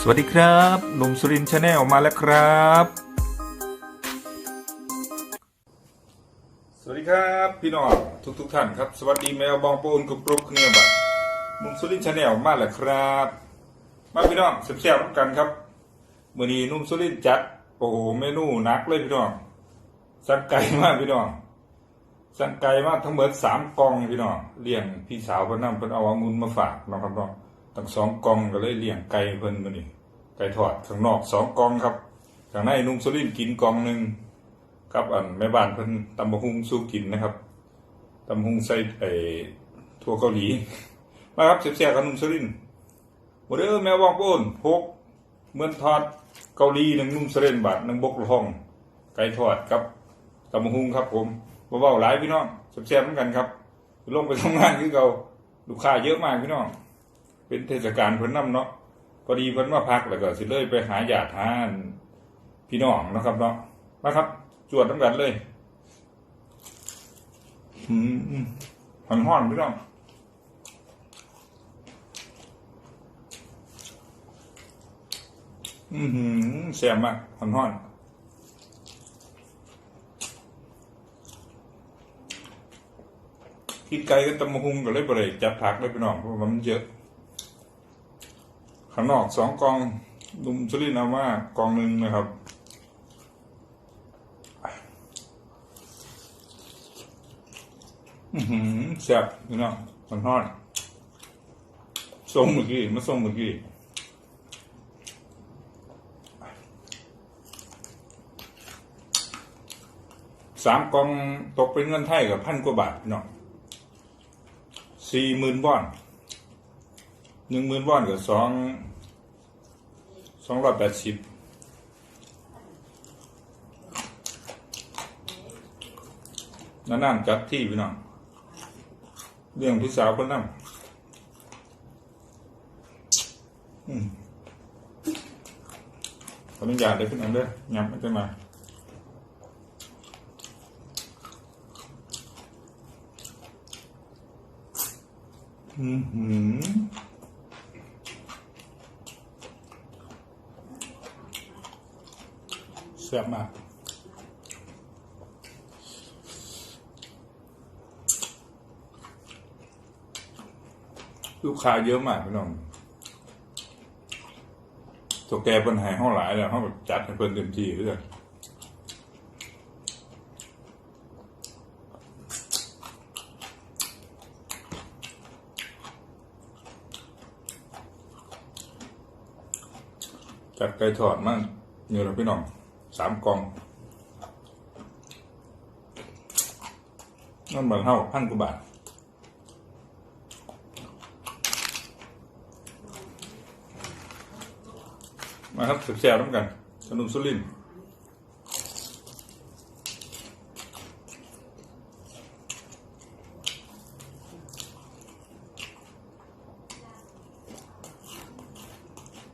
สวัสดีครับหนุ่มสุรินชาแนลมาแล้วครับ สวัสดีครับพี่น้องทุกทุกท่านครับ สวัสดีแมวบองปูนกรุบกรุบเนี่ยบัดหนุ่มสุรินชาแนลมาแล้วครับ มาพี่น้องเสียบๆกันครับมื่อนี้นุ่มสุรินจัดโอ้โหเมนูนักเลยพี่น้องสั่งไก่มากพี่น้องสั่งไก่มากทั้งหมดสามกองพี่น้องเลี้ยงพี่สาวพนนำเพิ่นเอาองุ่นมาฝากนะครับเนาะั้งสองกองก็เลยเลี้ยงไก่เพิ่นมื้อนี้ไก่ทอดข้างนอกสองกองครับข้างในนุ่มสุรินกินกองหนึ่งกับอันแม่บ้านเพิ่นตำบักหุ่งสู้กินนะครับตำบักหุ่งใส่ไอ้ทั่วเกาหลีมาครับเสียบๆกับนุ่มสุรินบ่เด้อแมววองโป้นพกเหมือนทอดเกาหลีหนึ่งนุ่มเสรนบาทหนึ่งบกลห้อง ไก่ทอดกับตำบักหุงครับผมบ่เว้าหลายพี่น้องแซ่บๆเหมือนกันครับลงไปทำงานคือเก่าลูกค้าเยอะมากพี่น้อง เป็นเทศกาลเพิ่นนำเนาะพอดีเพิ่นมาพักแล้วก็สิเลยไปหาญาติทานพี่น้องนะครับเนาะมาครับ จวดน้ำกันเลยอืมหอนห้อนพี่น้องอือหือแซ่บมากหอนห้อนกินไก่ก็ตำมะฮุงก็เลยบ่ได้จัดผักเลยพี่น้องเพราะว่ามันเยอะ ข้างนอกสองกองลุมชุลินเอามากองหนึ่งนะครับอืแซ่บพี่น้องหอนห้อนส่งเมื่อกี้มาส่งเมื่อกี้สามกองตกเป็นเงินไทยกับพันกว่าบาทพี่น้องสี่หมื่นวอน หนึ่งหมื่นวอนกับสองสองร้อยแปดสิบนั่นจัดที่พี่น้องเรื่องพี่สาวคนนั้นอืมขออนุญาตเลยพี่น้องเด้อย้ำไม่ได้มาอือหือ แซ่บมากลูกค้าเยอะมากพี่น้องตัวแกเป็นหายห้องหลายแล้วเขาแบบจัดเพิ่นเต็มที่เลยจัดไก่ทอดมั่งเงินพี่น้อง สามกล่องนั่นบางเท่าพันกว่าบาทมาครับแซ่บๆน้ำกันขนมสุริน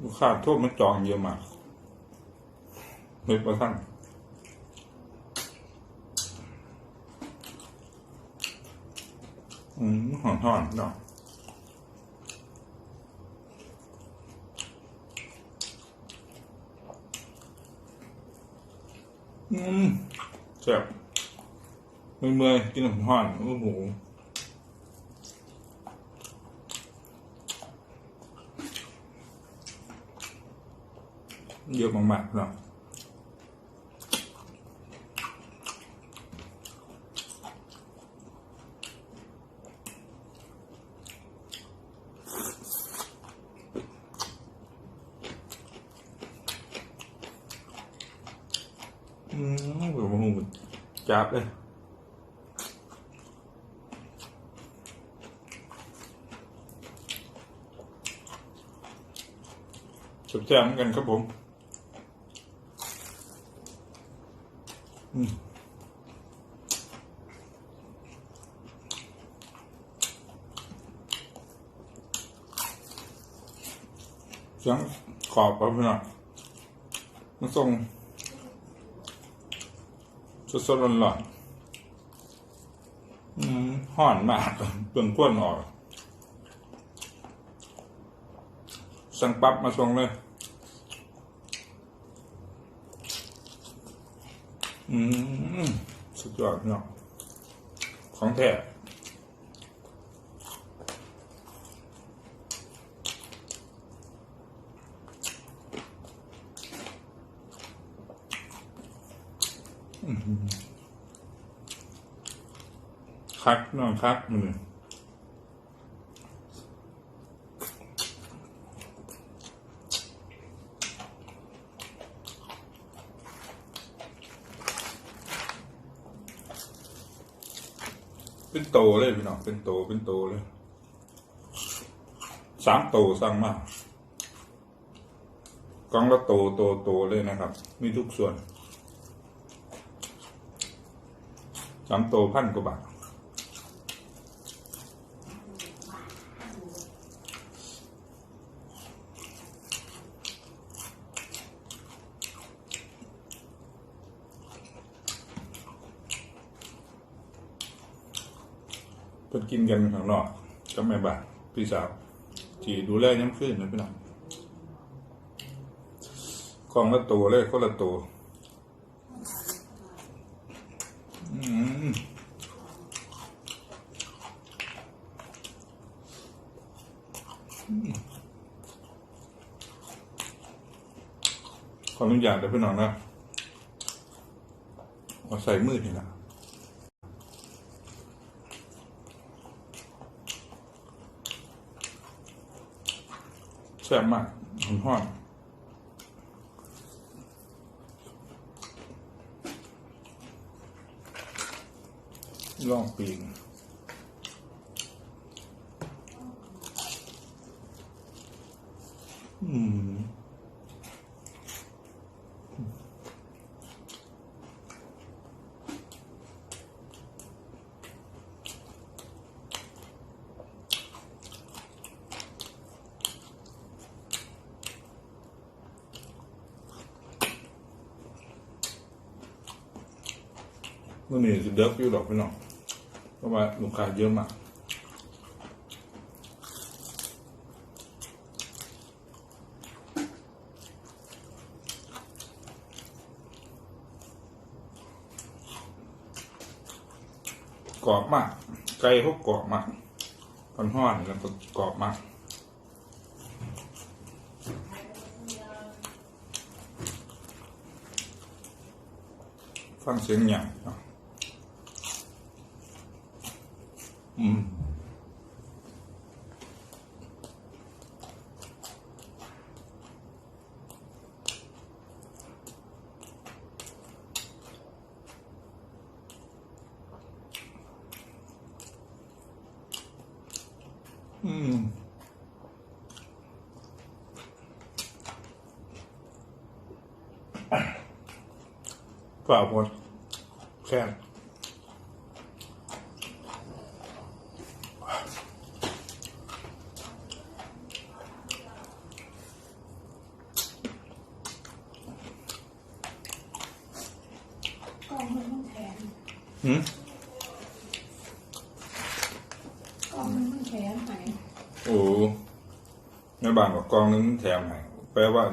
ลูกค้าโทษมันจองเยอะมาก เม็ดประทังอืมหอมหอนๆเนาะอืมแซ่บเมื่อยๆกินอาหารโอ้โหเยอะมากๆเนาะอืมแบบว่าหู จับเลยสุดแจ่มเหมือนกันครับผมอืมเสียงขอบครับพี่น้องมันส่ง สดๆร้อนๆห่อนมากเปลืองก้วนออก สั่งปั๊บมาส่งเลย อืมสุดยอดเนาะของแท้ คักน้องคักมือเป็นโตเลยพี่น้องเป็นโตเป็นโตเลยสามโตสร้างมากกล่องละโตโตโตเลยนะครับ มีทุกส่วน สามโตพันกว่าบาทเพิ่นกินกันข้างนอกก็แม่บานพี่สาว ที่ดูแลย้ำขึ้นนะพี่น้องกล่องละตัวเลยคนละตัวอืม ขออนุญาตเดี๋ยวพี่น้องนะเอาใส่มือนี่นะแซ่บมากหอมห้อนล่องปีงอืม มื่อนี้จะเดิกอยู่ดอกพี่น้องเพราะว่าลูกค้าเยอะมากกรอบมาก ไก่เขากรอบมากพันห้อนแล้วก็กรอบมากฟังเสียงอย่าง เนาะอืม อืม ฝ่าพดแค่ กล่องมันต้องแถม หืม กล่องมันต้องแมไหนโอ้ในบางกับกองนึงแถมให้แปลว่า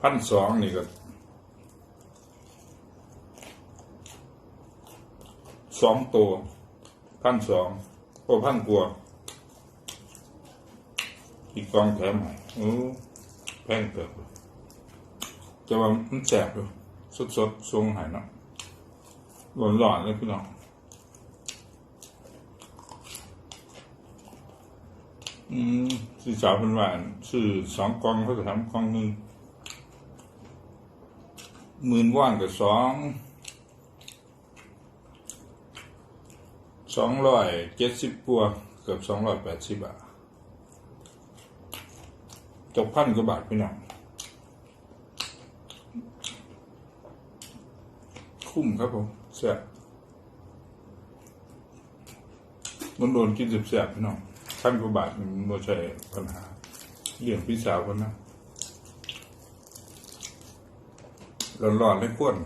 พันสองนี่ก็สองตัวพันสองโอ้พันกว่าอีกกองแถมให้โอ้แพงเกินแต่ว่ามันแสบอยู่สดๆทรงหายเนาะหลอนๆเลยพี่น้อง อืมสี่สาวเป็นหวานซื้อสองกองเขาจะทำกองหนึ่งหมื่นว่านกับสองสองร้อยเจ็ดสิบปัวเกือบสองร้อยแปดสิบบาทจบพันกว่าบาทพี่น้องคุ้มครับผมแซ่บมันโดนกินเสียบๆพี่น้อง พันกว่าบาทมันไม่ใช่ปัญหาเลี้ยงพี่สาวคนนะร้อนๆไม่ข้น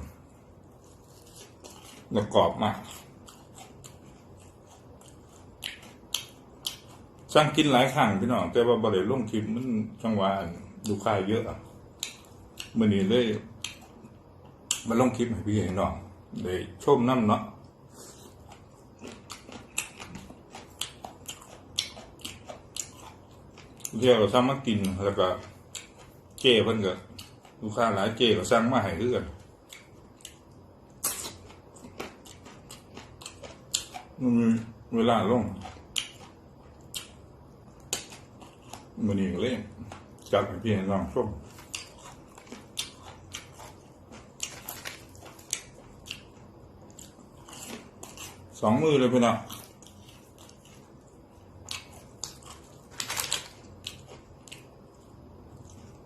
แล้วกรอบมากสร้างกินหลายครั้งพี่น้องแต่ว่าบริเวณลงคลิปมันจังหวะลูค้าเยอะมื่อนี้เลยมาลงคลิปให้พี่ให้น้องได้ชมน้ำเนาะ เที่ยวก็สั่งมากินแล้วก็เจ้เพิ่นก็ลูกค้าหลายเจ้ก็สั่งมาให้เรื่อนมันมีเวลาลงมันนี่ก็เลยจัดให้พี่น้องชมสองมือเลยพี่น้อง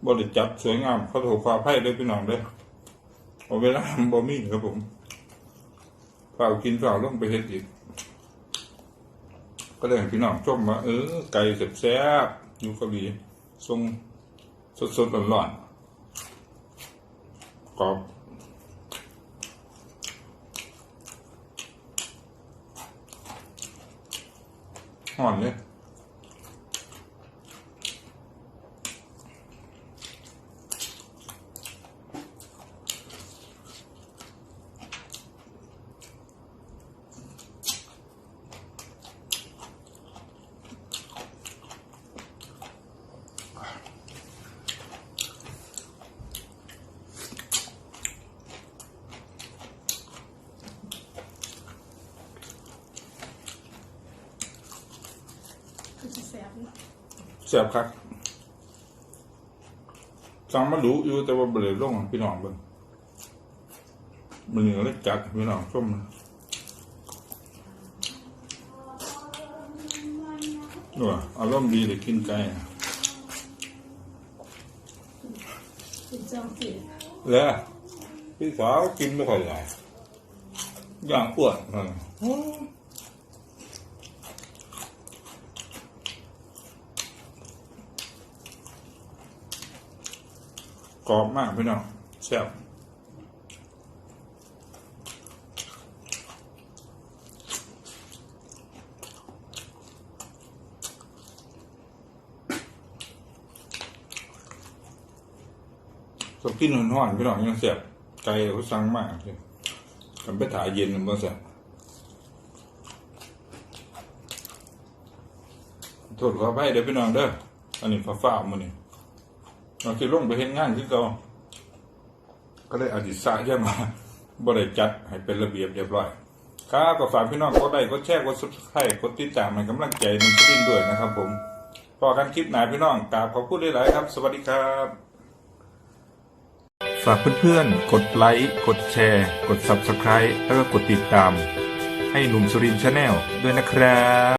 บริจับสวยงามเขาถูกความไพ่ด้วยพี่น้องเด้อเอาเวลาบ่มีครับผมเปล่ากินเปล่าลงไปเฮ็ดอีกก็เลยให้พี่น้องชมว่าเออไก่แซ่บๆอยู่เกาหลีทรงสดๆร้อนๆกรอบห่อนเลย คือจะแสบเนาะ แซ่บครับสั่งมาดูอยู่แต่ว่าเบลอลงพี่น้องเบิ่งมันเหนือเลยจัดพี่น้องชมนะว่าอารมณ์ดีเลยกินไก่เป็นเจ้าสิแล้วพี่สาวกินไม่ค่อยได้อย่างอ้วนเอออ กรอบมากพี่น้องแซ่บสกินห่อนๆพี่น้องยังแซ่บไก่เขาสั่งมากเลยกันไปถ่ายเย็นมันบ่แซ่บโทษขออภัยเด้อพี่น้องเด้ออันนี้ฟ้าฟ้ามื้อนี้ เราคือลงไปเห็นงานที่เขาก็เลยอธิษฐานใช่มาบริจัดให้เป็นระเบียบเรียบร้อย ครับก็ฝากพี่น้องกดไลค์กดแชร์กดซับสไครต์กดติดตามให้กำลังใจนุ่มสตินด้วยนะครับ ผมพอกันคลิปหนาพี่น้องกราบขอบคุณหลายๆครับ สวัสดีครับ ฝากเพื่อนๆ กดไลค์ กดแชร์ กด Subscribe แล้วก็กดติดตาม ให้หนุ่มสุรินชาแนลด้วยนะครับ